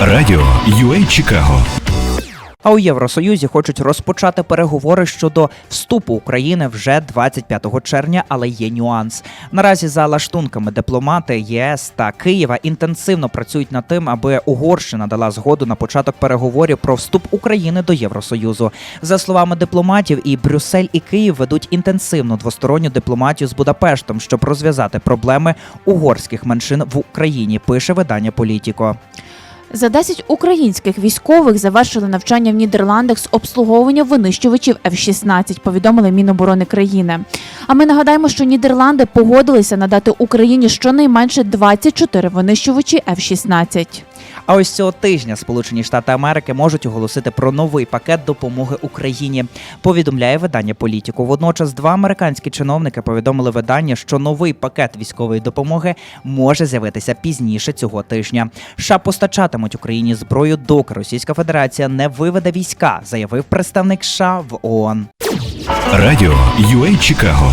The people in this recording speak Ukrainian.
Радіо UA Чикаго А у Євросоюзі хочуть розпочати переговори щодо вступу України вже 25 червня, але є нюанс. Наразі за лаштунками дипломати ЄС та Києва інтенсивно працюють над тим, аби Угорщина дала згоду на початок переговорів про вступ України до Євросоюзу. За словами дипломатів, і Брюссель, і Київ ведуть інтенсивну двосторонню дипломатію з Будапештом, щоб розв'язати проблеми угорських меншин в Україні. Пише видання Політіко. За 10 українських військових завершили навчання в Нідерландах з обслуговування винищувачів F-16, повідомили Міноборони країни. А ми нагадаємо, що Нідерланди погодилися надати Україні щонайменше 24 винищувачі F-16. А ось цього тижня Сполучені Штати Америки можуть оголосити про новий пакет допомоги Україні. Повідомляє видання Політіку. Водночас два американські чиновники повідомили видання, що новий пакет військової допомоги може з'явитися пізніше цього тижня. США постачатимуть Україні зброю, доки Російська Федерація не виведе війська, заявив представник США в ООН. Радіо UA Чикаго